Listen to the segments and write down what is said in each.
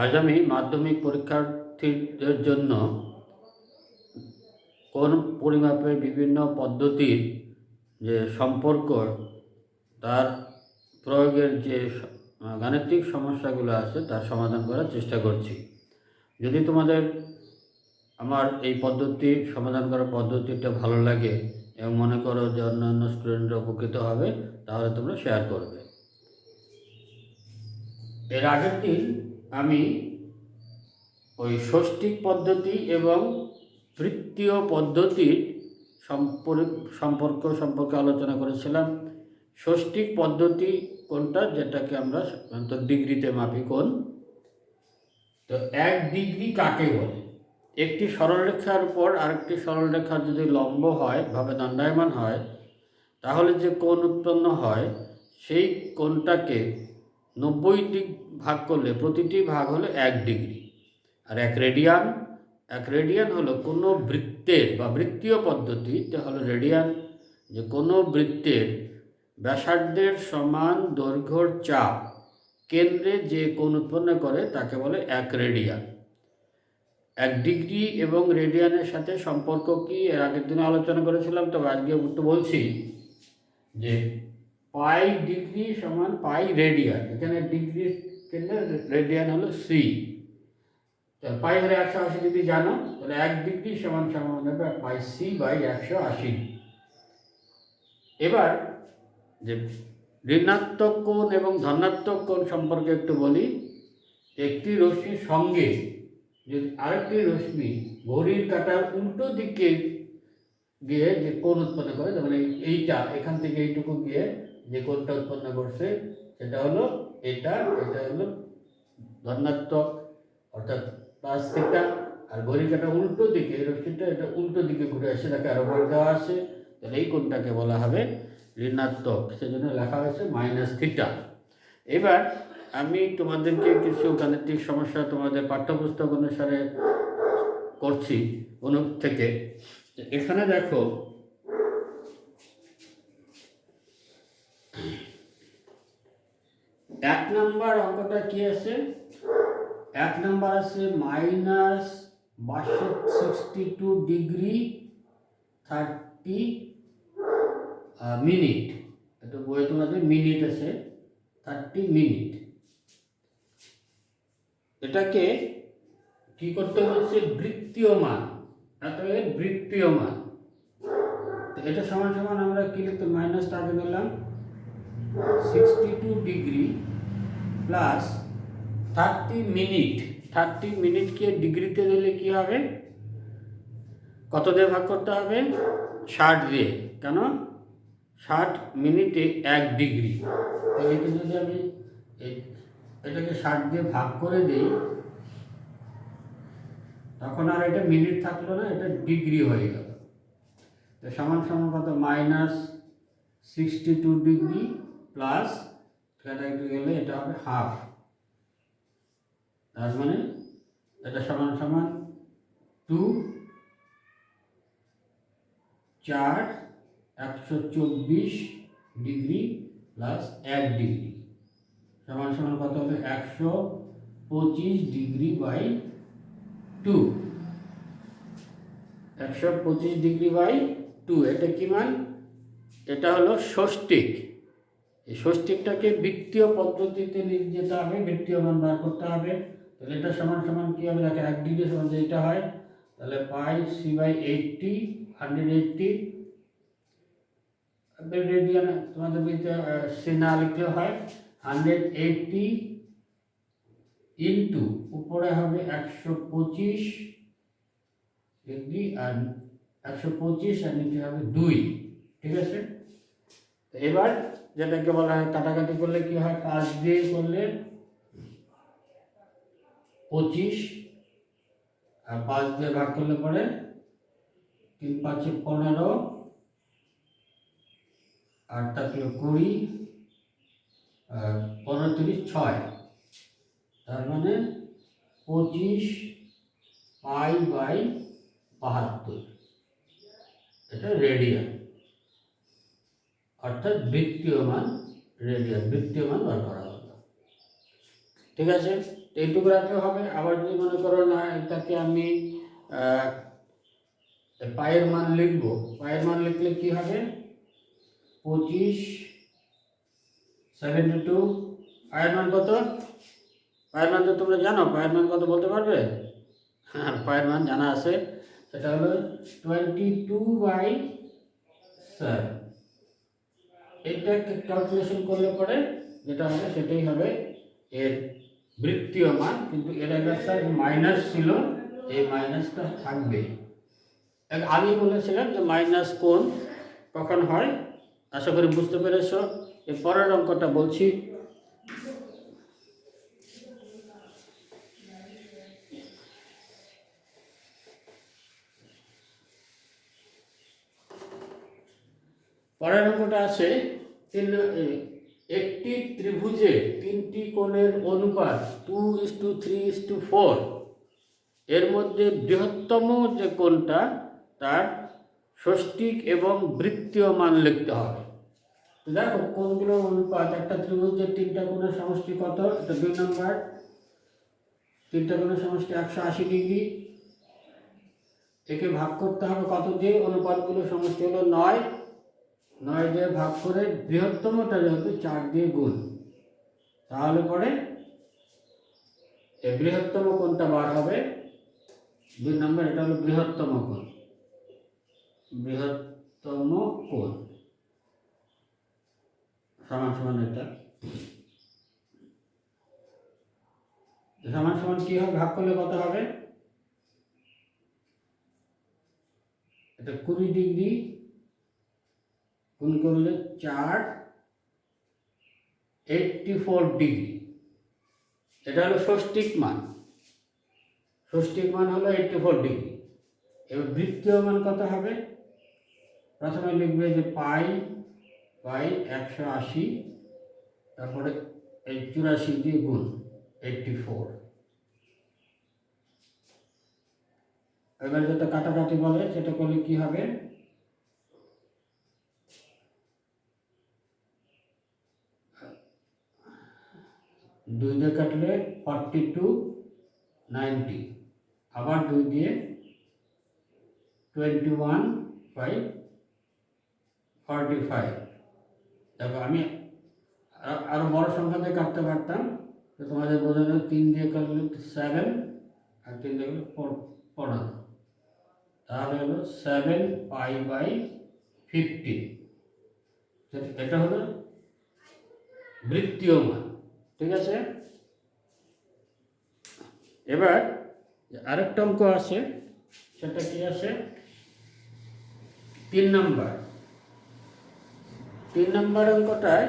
আজ আমি মাধ্যমিক পরীক্ষার্থীদের জন্য কোন পরিমাপের বিভিন্ন পদ্ধতির যে সম্পর্ক, তার প্রয়োগের যে গাণিতিক সমস্যাগুলো আছে, তার সমাধান করার চেষ্টা করছি। যদি তোমাদের আমার এই পদ্ধতি, সমাধান করার পদ্ধতিটা ভালো লাগে এবং মনে করো যে অন্যান্য স্টুডেন্টরা উপকৃত হবে, তাহলে তোমরা শেয়ার করবে। এর আগের দিন আমি ওই ষষ্ঠিক পদ্ধতি এবং বৃত্তীয় পদ্ধতির সম্পর্ক সম্পর্ক সম্পর্কে আলোচনা করেছিলাম। ষষ্ঠিক পদ্ধতি কোনটা? যেটাকে আমরা সাধারণত ডিগ্রিতে মাপি কোন? তো এক ডিগ্রি কাকে বলে? একটি সরলরেখার উপর আরেকটি সরলরেখা যদি লম্ব হয়, ভাবে দণ্ডায়মান হয়, তাহলে যে কোণ উৎপন্ন হয়, সেই কোণটাকে নব্বই ভাগ করলে প্রতিটি ভাগ হলো এক ডিগ্রি। আর এক রেডিয়ান এক রেডিয়ান হলো কোনো বৃত্তের বা বৃত্তীয় পদ্ধতি পদ্ধতিতে হলো রেডিয়ান, যে কোনো বৃত্তের ব্যাসার্ধের সমান দৈর্ঘ্যর চাপ কেন্দ্রে যে কোণ উৎপন্ন করে তাকে বলে এক রেডিয়ান। এক ডিগ্রি এবং রেডিয়ানের সাথে সম্পর্ক কি? এর আগের দিনে আলোচনা করেছিলাম, তবে আজকে বলছি যে পাই ডিগ্রি সমান পাই রেডিয়ান। এখানে ডিগ্রি রেডিয়ান হলো সি পাই হলে একশো আশি যদি জানো, তাহলে এক ডিগ্রি সমান সমান হবে পাই সি বাই একশো আশি। এবার যে ঋণাত্মক কোণ এবং ধনাত্মক কোণ সম্পর্কে একটু বলি, একটি রশ্মির সঙ্গে যদি আরেকটি রশ্মি ঘড়ির কাঁটার উল্টো দিকে গিয়ে যে কোণ উৎপন্ন করে এই এইটা, এখান থেকে এইটুকু গিয়ে যে কোনটা উৎপন্ন করছে, সেটা হলো এটা এটা হলো ধনাত্মক, অর্থাৎ প্লাস থিটা আর ঘড়ির কাঁটা উল্টো দিকে রশ্মিটা এটা উল্টো দিকে ঘুরে আসে, তাকে আরও বল দেওয়া আছে। তাহলে এই কোনটাকে বলা হবে ঋণাত্মক, সেজন্য লেখা হয়েছে মাইনাস থিটা এবার আমি তোমাদেরকে কিছু গাণিতিক সমস্যা তোমাদের পাঠ্যপুস্তক অনুসারে করছি, অনুপ থেকে। এখানে দেখো এক নাম্বার অঙ্কটা কি আছে? এক নাম্বার আছে minus sixty two degree thirty minute. এটা বই তোমাদের মিনিট আছে, থার্টি মিনিট। এটাকে কি করতে হচ্ছে বৃত্তীয় মান অতএব বৃত্তীয় মান এটা সমান সমান আমরা কি লিখতে মাইনাস আগে দিলাম sixty two degree plus thirty minute thirty মিনিটকে ডিগ্রিতে দিলে কি হবে? কত দিয়ে ভাগ করতে হবে? ষাট দিয়ে। কেন? ষাট মিনিটে এক ডিগ্রি তো এটা যদি আমি এটাকে ষাট দিয়ে ভাগ করে দিই, তখন আর এটা মিনিট থাকল না, এটা ডিগ্রি হয়ে গেল। তো সমান সমান কত? Minus sixty two degree plus এটা একটু গেলে এটা হবে হাফ তার মানে এটা সমান সমান টু চার একশো চব্বিশ ডিগ্রি প্লাস এক ডিগ্রি। সমান সমান কত হবে? একশো পঁচিশ ডিগ্রি বাই টু একশো পঁচিশ ডিগ্রি বাই টু এটা কি মান? এটা হলো ষষ্ঠিক এই ষষ্ঠিকটাকে বৃত্তীয় পদ্ধতিতে যেতে হবে, বৃত্তীয় মান বার করতে হবে। তাহলে এটা সমান সমান কী হবে? দেখো এক ডিগ্রি সমান যেটা হয়, তাহলে pi c by eighty hundred eighty radian তোমাদের বইতে সি না লিখলেও হয় হান্ড্রেড এইটটি ইন্টু উপরে হবে একশো পঁচিশ ডিগ্রি আর একশো পঁচিশ আর নিচে হবে দুই, ঠিক আছে? এবার যেটাকে বলা হয় কাটাকাটি করলে কি হয়? পাঁচ দিয়ে করলে পঁচিশ। আর পাঁচ দিয়ে ভাগ করলে পরে তিন পাঁচে পনেরো। আর থাকল কুড়ি। আর পনেরো তিরিশ ছয়। তার মানে পঁচিশ পাই বাই বাহাত্তর। এটা রেডিয়ান অর্থাৎ বৃত্তীয় মান রেডিয়ান বৃত্তীয় মান বার করা হলো ঠিক আছে? এইটুকু রাখলে হবে। আবার যদি মনে করো না, এটাকে আমি পায়ের মান লিখব। পায়ের মান লিখলে কি হবে? পঁচিশ সেভেন্টি টু পায়ের মান কত? পায়ের মান তো তোমরা জানো। পায়ের মান কত বলতে পারবে? হ্যাঁ পায়ের মান জানা আছে। সেটা হলো টোয়েন্টি টু বাই সেভেন এটা ক্যালকুলেশন করলে পরে যেটা হবে সেটাই হবে এর বৃত্তীয় মান, কিন্তু এর একটা মাইনাস ছিল, এই মাইনাসটা থাকবে। আমি বলেছিলাম যে মাইনাস কোন কখন হয়? আশা করি বুঝতে পেরেছ। এর পরের অঙ্কটা বলছি। পরের অঙ্কটা আছে তিন একটি ত্রিভুজে তিনটি কোণের অনুপাত two is to three is to four. এর মধ্যে বৃহত্তম যে কোণটা, তার ষষ্ঠিক এবং বৃত্তীয় মান লিখতে হবে। দেখো কোনগুলোর অনুপাত, একটা ত্রিভুজের তিনটা কোণের সমষ্টি কত? এটা দুই নম্বর। তিনটা কোণের সমষ্টি একশো আশি ডিগ্রি। একে ভাগ করতে হবে কত? দিয়ে অনুপাতগুলো সমষ্টি হলো নয়। নয় দিয়ে ভাগ করে বৃহত্তমটা যেহেতু চার দিয়ে গুণ, তাহলে পরে এই বৃহত্তম কোণটা বার হবে। দুই নম্বর, এটা হলো বৃহত্তম কোণ। বৃহত্তম কোণ। সমান সমান এটা। সমান সমান কি হবে? ভাগ করলে কত হবে? এটা কুড়ি ডিগ্রি গুণ করলে চার এইটটি ফোর ডিগ্রি এটা হলো ষষ্ঠিক মান। ষষ্ঠিক মান হলো এইটটি ফোর ডিগ্রি এবার বৃত্তীয় মান কত হবে? প্রথমে লিখবে যে পাই বাই একশো আশি, তারপরে এই চুরাশি দিয়ে গুণ এইটটি ফোর এবার যেটা কাটাকাটি বলে, সেটা করলে কি হবে? দুই দিয়ে কাটলে ফর্টি টু নাইনটি আবার দুই দিয়ে twenty one by forty five দেখো আমি আ- আরও বড় সংখ্যা দিয়ে কাটতে পারতাম, তো তোমাদের বোঝানো তিন দিয়ে কাটলে সেভেন আর তিন দিয়ে পনেরো তাহলে হলো সেভেন পাই বাই ফিফটিন এটা হলো বৃত্তীয় মান। ঠিক আছে? এবার আরেকটা অঙ্ক আছে, সেটা কি আছে? তিন নাম্বার। তিন নাম্বার অঙ্কটায়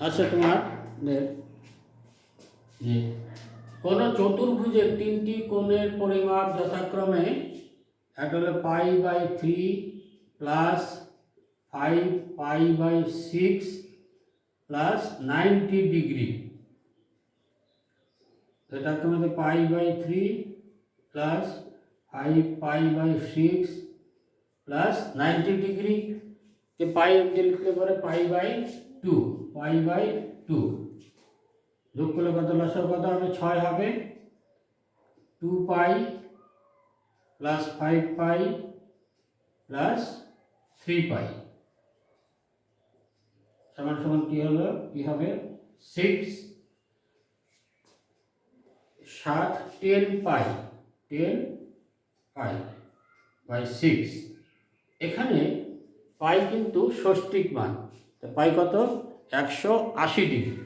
আছে তোমার যে কোনো চতুর্ভুজের তিনটি কোণের পরিমাপ যথাক্রমে একটা হলো pi by three plus five pi by six plus ninety degree এটা তোমাদের pi by three plus five pi by six plus ninety degree K pi দিয়ে লিখলে পরে pi by two pi by two যোগ করলে কত? লসর কত? হবে ছয় হবে। Two pi plus five pi plus three pi সমান সমান কি হলো? কি হবে? সিক্স সাত ten pi ten pi by six এখানে পাই কিন্তু ষষ্ঠিক মান। পাই কত? একশো আশি ডিগ্রি।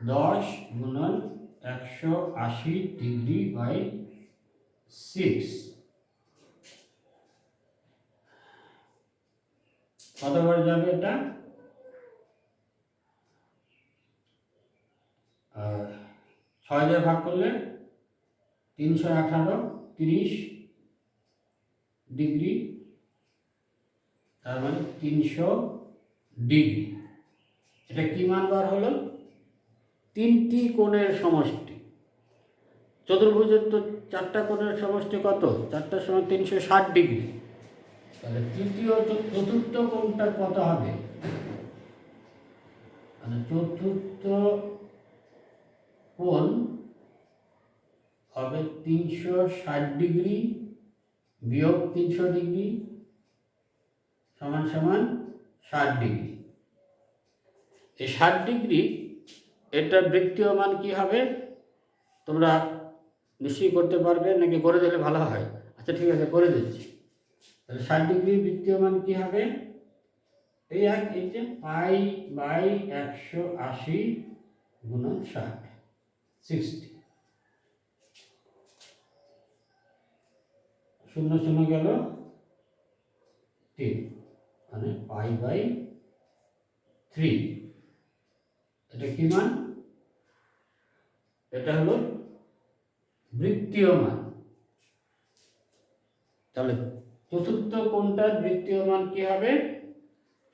দশ গুণন একশো আশি ডিগ্রি বাই সিক্স কতবার যাবে এটা? ছয় দিয়ে ভাগ করলে তিনশো আঠারো, তিরিশ ডিগ্রি, তার মানে তিনশো ডিগ্রি। এটা কি মান বার হলো? তিনটি কোণের সমষ্টি। চতুর্ভুজের তো চারটা কোণের সমষ্টি কত? চারটার সময় তিনশো ষাট ডিগ্রি। তাহলে তৃতীয় চতুর্থ কোনটা, কত হবে? মানে চতুর্থ কোণ হবে তিনশো ষাট ডিগ্রি বিয়োগ তিনশো ডিগ্রি সমান সমান ষাট ডিগ্রি। এই ষাট ডিগ্রি, এটা বৃত্তীয় মান কি হবে? তোমরা নিশ্চয়ই করতে পারবে, নাকি করে দিলে ভালো হয়? আচ্ছা ঠিক আছে, করে দিচ্ছি। তাহলে ষাট ডিগ্রি বৃত্তীয় মান কি হবে? এই এক, এই যে পাই বাই একশো আশি গুণন ষাট, সিক্সটি। শূন্য শূন্য গেল তিন মানে পাই বাই থ্রি। এটা কি মান? এটা হলো বৃত্তীয় মান। তাহলে চতুর্থ কোণটার বৃত্তীয় মান কি হবে?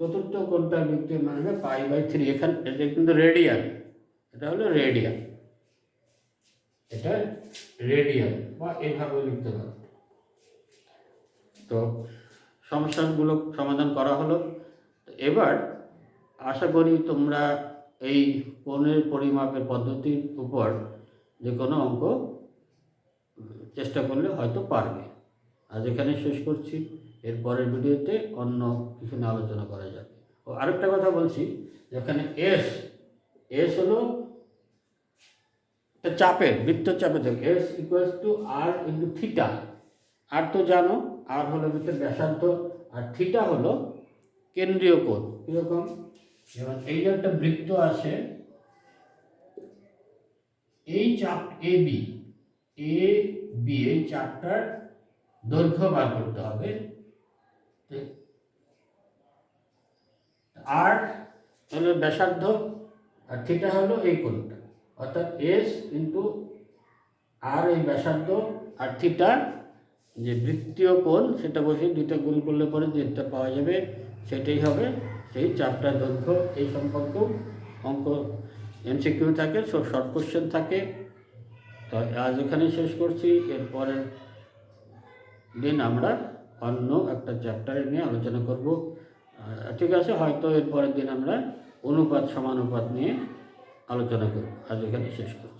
চতুর্থ কোণটার বৃত্তীয় মান হবে পাই বাই থ্রি। এখানে এটা কিন্তু রেডিয়ান এটা হলো রেডিয়ান এটা রেডিয়ান বা এভাবে লিখতে পারো। তো সমস্যাগুলো সমাধান করা হলো। এবার আশা করি তোমরা এই কোণের পরিমাপের পদ্ধতির উপর যে কোনো অঙ্ক চেষ্টা করলে হয়তো পারবে। আজ এখানে শেষ করছি। এর পরের ভিডিওতে অন্য কিছু নিয়ে আলোচনা করা যাবে। ও আরেকটা কথা বলছি, যেখানে এস এস হলো একটা চাপের, বৃত্ত চাপে থাকে s equals to r into theta আর তো জানো আর হলো বৃত্তের ব্যাসার্ধ, আর থিটা হলো কেন্দ্রীয় কোণ। কীরকম? যেমন এই যে একটা বৃত্ত আছে, এই চাপ এ বি এ বি এই চাপটার দৈর্ঘ্য বার করতে হবে। আর হলো ব্যাসার্ধ, আর থিটা হলো এই কোণটা। অর্থাৎ এস ইন্টু আর এই ব্যাসার্ধ আর থিটা যে বৃত্তীয় কোণ, সেটা বসে দুইটা গুণ করলে পরে যেটা পাওয়া যাবে সেটাই হবে সেই চারটা দৈর্ঘ্য। এই সম্পর্কেও অঙ্ক এমসিকিউ থাকে সব শর্ট কোশ্চেন থাকে। তো আজ এখানে শেষ করছি। এরপরের দিন আমরা অন্য একটা চ্যাপ্টারে নিয়ে আলোচনা করব। ঠিক আছে, হয়তো এরপরের দিন আমরা অনুপাত, সমানুপাত নিয়ে আলোচনা করব। আজ এখানে শেষ করছি।